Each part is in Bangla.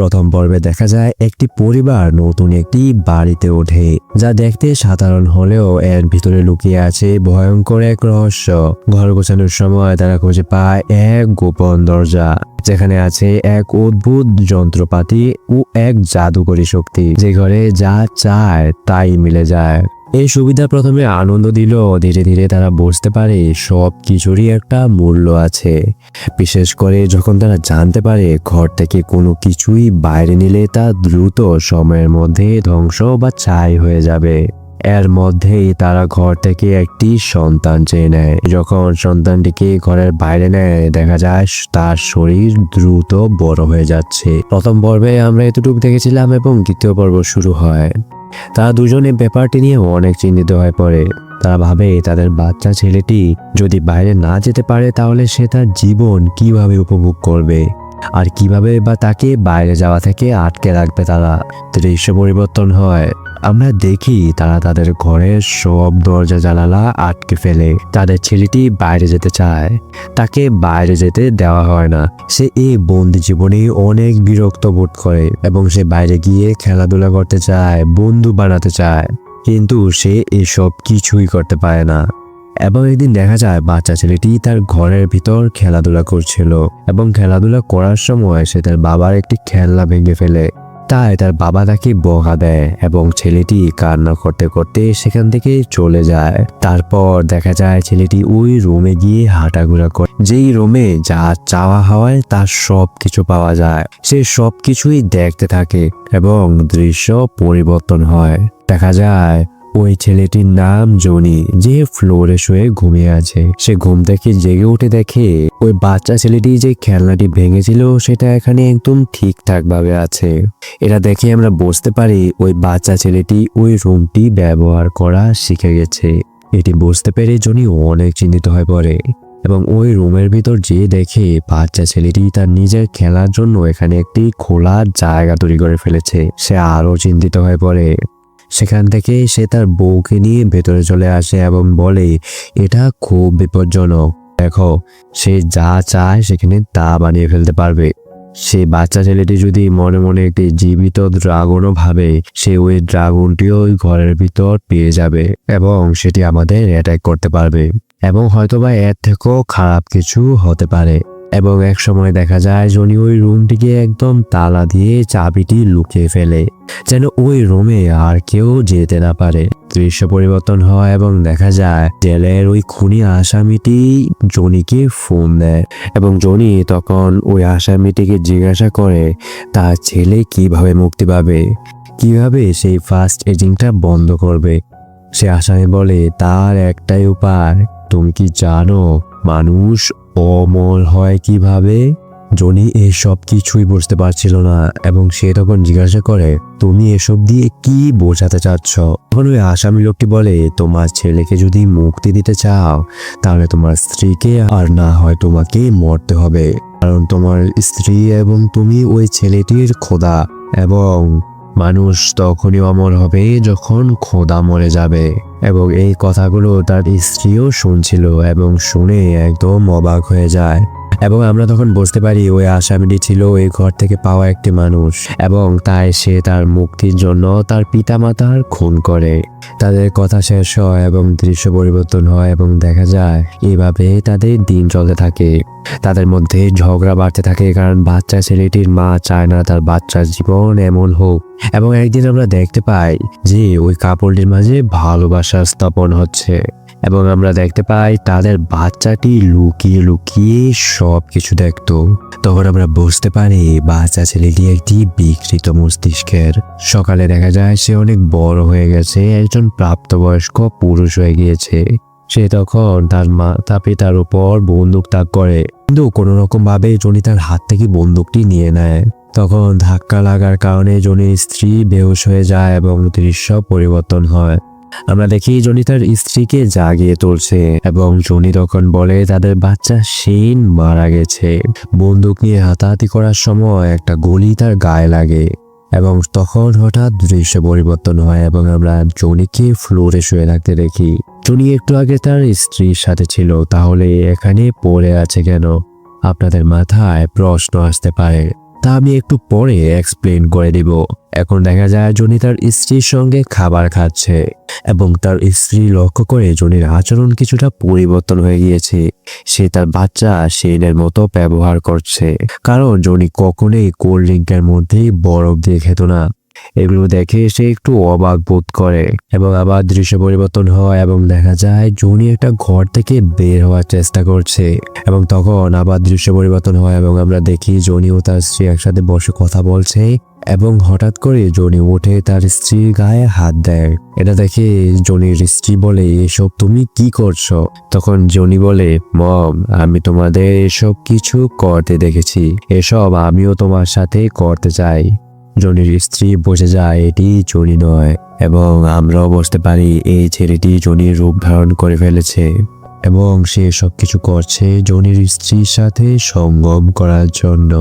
প্রথম পর্বে দেখা যায় একটি পরিবার নতুন একটি বাড়িতে ওঠে, যা দেখতে সাধারণ হলেও এর ভিতরে লুকিয়ে আছে ভয়ঙ্কর এক রহস্য। ঘর গোছানোর সময় তারা খুঁজে পায় এক গোপন দরজা, যেখানে আছে এক অদ্ভুত যন্ত্রপাতি ও এক জাদুকরী শক্তি। যে ঘরে যা চায় তাই মিলে যায়। এই সুবিধা প্রথমে আনন্দ দিল। ধীরে ধীরে তারা বুঝতে পারে সব কিছুরই একটা মূল্য আছে। বিশেষ করে যখন তারা জানতে পারে ঘর থেকে কোনো কিছুই বাইরে নিলে তা দ্রুত সময়ের মধ্যে ধ্বংস বা ছাই হয়ে যাবে। এর মধ্যেই তারা ঘর থেকে একটি সন্তান চেয়ে নেয়। যখন সন্তানটিকে ঘরের বাইরে নেয়, দেখা যায় তার শরীর দ্রুত বড় হয়ে যাচ্ছে। প্রথম পর্বে আমরা এতটুকু দেখেছিলাম এবং দ্বিতীয় পর্ব শুরু হয়। তারা দুজনে ব্যাপারটি নিয়ে অনেক চিন্তিত হয়ে পড়ে। তারা ভাবে, তাদের বাচ্চা ছেলেটি যদি বাইরে না যেতে পারে, তাহলে সে তার জীবন কীভাবে উপভোগ করবে? আর কীভাবে বা তাকে বাইরে যাওয়া থেকে আটকে রাখবে তারা? দৃশ্য পরিবর্তন হয়। আমরা দেখি তারা তাদের ঘরের সব দরজা জানালা আটকে ফেলে। তাদের ছেলেটি বাইরে যেতে চায়। তাকে বাইরে যেতে দেওয়া হয় না। সে এই বন্দি জীবনে অনেক বিরক্ত বোধ করে এবং সে বাইরে গিয়ে খেলাধুলা করতে চায়, বন্ধু বানাতে চায়। কিন্তু সে এসব কিছুই করতে পারে না। এবং একদিন দেখা যায় বাচ্চা ছেলেটি তার ঘরের ভিতর খেলাধুলা করছিল এবং খেলাধুলা করার সময় সে তার বাবার একটি খেলনা ভেঙে ফেলে। তাই তার বাবা তাকে বকা দেয় এবং ছেলেটি কান্না করতে করতে সেখান থেকে চলে যায়। তারপর দেখা যায় ছেলেটি ওই রুমে গিয়ে হাঁটাঘুরা করে। যেই রুমে যা চাওয়া হয় তার সব কিছু পাওয়া যায়। সে সব কিছুই দেখতে থাকে এবং দৃশ্য পরিবর্তন হয়। দেখা যায় ওই ছেলেটির নাম জনি, যে ফ্লোরে শুয়ে ঘুমিয়ে আছে। সে ঘুম থেকে জেগে উঠে দেখে ওই বাচ্চা ছেলেটি যে খেলনাটি ভেঙেছিল, সেটা এখানে একদম ঠিকঠাক ভাবে আছে। এটা দেখে আমরা বুঝতে পারি ওই বাচ্চা ছেলেটি ওই রুমটি ব্যবহার করা শিখে গেছে। এটি বুঝতে পেরে জনি অনেক চিন্তিত হয়ে পড়ে এবং ওই রুমের ভিতর যে দেখে বাচ্চা ছেলেটি তার নিজের খেলার জন্য এখানে একটি খোলা জায়গা তৈরি করে ফেলেছে। সে আরও চিন্তিত হয়ে পড়ে। সেখান থেকে সে তার বউকে নিয়ে ভেতরে চলে আসে এবং বলে, এটা খুব বিপজ্জনক। দেখো, সে যা চায় সেখানে তা বানিয়ে ফেলতে পারবে। সে বাচ্চা ছেলেটি যদি মনে মনে একটি জীবিত ড্রাগনও ভাবে, সে ওই ড্রাগনটিও ওই ঘরের ভিতর পেয়ে যাবে এবং সেটি আমাদের অ্যাটাক করতে পারবে। এবং হয়তোবা এর থেকেও খারাপ কিছু হতে পারে। এবং এক সময় দেখা যায় জনি ওই রুমটিকে একদম তালা দিয়ে চাবিটি লুকিয়ে ফেলে, যেন ওই রুমে আর কেউ যেতে না পারে। দৃশ্য পরিবর্তন হয় এবং দেখা যায় জেলের ওই খুনি আসামিটি জনিকে ফোন দেয় এবং জনি তখন ওই আসামিটিকে জিজ্ঞাসা করে, তার ছেলে কীভাবে মুক্তি পাবে? কীভাবে সেই ফার্স্ট এজিংটা বন্ধ করবে? সে আসামি বলে, তার একটাই উপায়। তুমি কি জানো, মানুষ অমল হয় কীভাবে? জনি এসব কিছুই বুঝতে পারছিল না এবং সে তখন জিজ্ঞাসা করে, তুমি এসব দিয়ে কি বোঝাতে চাচ্ছ? তখন ওই আসামি লোকটি বলে, তোমার ছেলেকে যদি মুক্তি দিতে চাও, তাহলে তোমার স্ত্রীকে আর না হয় তোমাকে মরতে হবে। কারণ তোমার স্ত্রী এবং তুমি ওই ছেলেটির খোদা এবং মানুষ তখনই অমর হবে যখন খোদা মরে যাবে। এবং এই কথাগুলো তার স্ত্রীও শুনছিল এবং শুনে একদম অবাক হয়ে যায়। এবং আমরা তখন বুঝতে পারি ওই আসামিটি ছিল ওই ঘর থেকে পাওয়া একটি মানুষ। এবং তাই সে তার মুক্তির জন্য তার পিতামাতার খুন করে। তাদের কথা শেষ হয় এবং দৃশ্য পরিবর্তন হয় এবং দেখা যায় এইভাবে তাদের দিন চলতে থাকে। তাদের মধ্যে ঝগড়া বাড়তে থাকে কারণ বাচ্চা ছেলেটির মা চায় না তার বাচ্চার জীবন এমন হোক। এবং একদিন আমরা দেখতে পাই যে ওই কাপড়টির মাঝে ভালোবাসা স্থাপন হচ্ছে। এবং আমরা দেখতে পাই তাদের বাচ্চাটি লুকিয়ে লুকিয়ে সব কিছু দেখতো। তখন আমরা বুঝতে পারি বাচ্চা ছেলেটি একটি বিকৃত মস্তিষ্কের। সকালে দেখা যায় সে অনেক বড় হয়ে গেছে, একজন প্রাপ্তবয়স্ক পুরুষ হয়ে গিয়েছে। সে তখন তার মাতা পিতার উপর বন্দুক তাক করে। কিন্তু কোনো রকম ভাবে জনি তার হাত থেকে বন্দুকটি নিয়ে নেয়। তখন ধাক্কা লাগার কারণে জনির স্ত্রী বেহুশ হয়ে যায় এবং দৃশ্য পরিবর্তন হয়। আমরা দেখি জনি তার স্ত্রীকে জাগিয়ে তুলছে এবং জনি তখন বলে, তাদের বাচ্চা সেন মারা গেছে। বন্দুক নিয়ে হাতাহাতি করার সময় একটা গুলি তার গায়ে লাগে এবং তখন হঠাৎ দৃশ্য পরিবর্তন হয় এবং আমরা জনিকে ফ্লোরে শুয়ে থাকতে দেখি। জনি একটু আগে তার স্ত্রীর সাথে ছিল, তাহলে এখানে পড়ে আছে কেন? আপনাদের মাথায় প্রশ্ন আসতে পারে। তা আমি একটু পরে এক্সপ্লেন করে দেব। এখন দেখা যায় জনি তার স্ত্রীর সঙ্গে খাবার খাচ্ছে এবং তার স্ত্রী লক্ষ্য করে জনির আচরণ কিছুটা পরিবর্তন হয়ে গিয়েছে। সে তার বাচ্চা সেনের মতো ব্যবহার করছে। কারণ জনি কখনোই কোল্ড ড্রিঙ্কের মধ্যেই বরফ দিয়ে খেত না। এগুলো দেখে সে একটু অবাক বোধ করে এবং আবার দৃশ্য পরিবর্তন হয় এবং দেখা যায় জনি একটা ঘর থেকে বের হওয়ার চেষ্টা করছে এবং তখন আবার দৃশ্য পরিবর্তন হয় এবং আমরা দেখি জনি ও তার স্ত্রী একসাথে বসে কথা বলছে এবং হঠাৎ করে জনি উঠে তার স্ত্রীর গায়ে হাত দেয়। এটা দেখে জনির স্ত্রী বলে, এসব তুমি কি করছ? তখন জনি বলে, মম, আমি তোমাদের এসব কিছু করতে দেখেছি। এসব আমিও তোমার সাথে করতে চাই। জনির স্ত্রী বসে যায়, এটি জনি নয় এবং আমরাও বুঝতে পারি, এই ছেলেটি জনির রূপ ধারণ করে ফেলেছে এবং সে সব কিছু করছে জনির স্ত্রীর সাথে সঙ্গম করার জন্য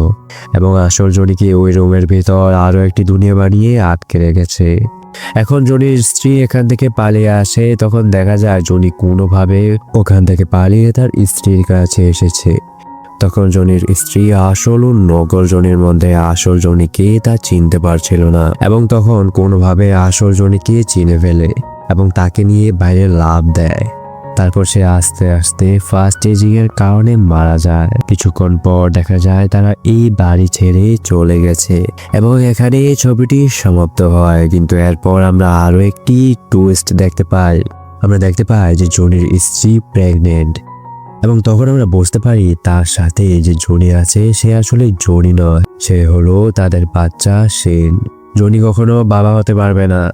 এবং আসল জনিকে ওই রুমের ভেতর আরও একটি দুনিয়া বানিয়ে আটকে রেখেছে। এখন জনির স্ত্রী এখান থেকে পালিয়ে আসে, তখন দেখা যায় জনি কোনোভাবে ওখান থেকে পালিয়ে তার স্ত্রীর কাছে এসেছে। তখন জনির স্ত্রী আসল ও নকল জনির মধ্যে আসল জনিকে তা চিনতে পারছিল না এবং তখন কোনোভাবে আসল জনিকে চিনে ফেলে এবং তাকে নিয়ে বাইরে লাভ দেয়। তারপর সে আস্তে আস্তে ফার্স্ট এজিং এর কারণে মারা যায়। কিছুক্ষণ পর দেখা যায় তারা এই বাড়ি ছেড়ে চলে গেছে এবং এখানে এই ছবিটি সমাপ্ত হয়। কিন্তু এরপর আমরা আরও একটি টুইস্ট দেখতে পাই। আমরা দেখতে পাই যে জনির স্ত্রী প্রেগনেন্ট এবং তখন আমরা বুঝতে পারি তার সাথে যে জনি আছে, সে আসলে জনি নয়। সে হলো তাদের বাচ্চা সেন জনি কখনো বাবা হতে পারবে না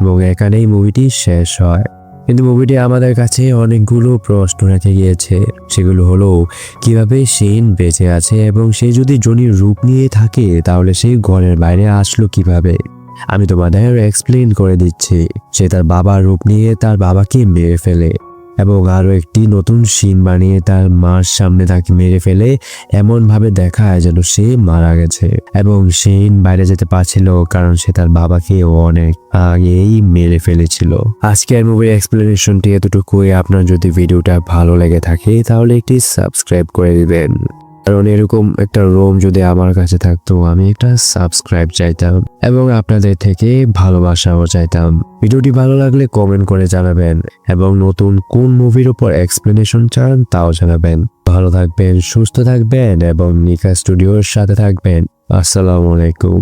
এবং এখানেই মুভিটি শেষ হয়। কিন্তু মুভিটি আমাদের কাছে অনেকগুলো প্রশ্ন রেখে গিয়েছে। সেগুলো হলো, কীভাবে সেন বেঁচে আছে এবং সে যদি জনির রূপ নিয়ে থাকে, তাহলে সেই ঘরের বাইরে আসলো কীভাবে? আমি তোমাদের এক্সপ্লেন করে দিচ্ছি। সে তার বাবার রূপ নিয়ে তার বাবাকে মেরে ফেলে। এবং আরও একটি নতুন সিন বানিয়ে তার মার সামনে তাকে মেরে ফেলে, এমনভাবে দেখায় যেন সে মারা গেছে। এবং সেন বাইরে যেতে পারছিল কারণ সে তার বাবাকে অনেক আগেই মেরে ফেলেছিল। আজকের মুভির এক্সপ্লেনেশনটি এতটুকুই। আপনার যদি ভিডিওটা ভালো লেগে থাকে তাহলে একটি সাবস্ক্রাইব করে দিবেন। কারণ এরকম একটা রোম যদি আমার কাছে থাকতো, আমি একটা সাবস্ক্রাইব চাইতাম এবং আপনাদের থেকে ভালোবাসাও চাইতাম। ভিডিওটি ভালো লাগলে কমেন্ট করে জানাবেন এবং নতুন কোন মুভির উপর এক্সপ্লেনেশন চান তাও জানাবেন। ভালো থাকবেন, সুস্থ থাকবেন এবং নিকা স্টুডিওর সাথে থাকবেন। আসসালামু আলাইকুম।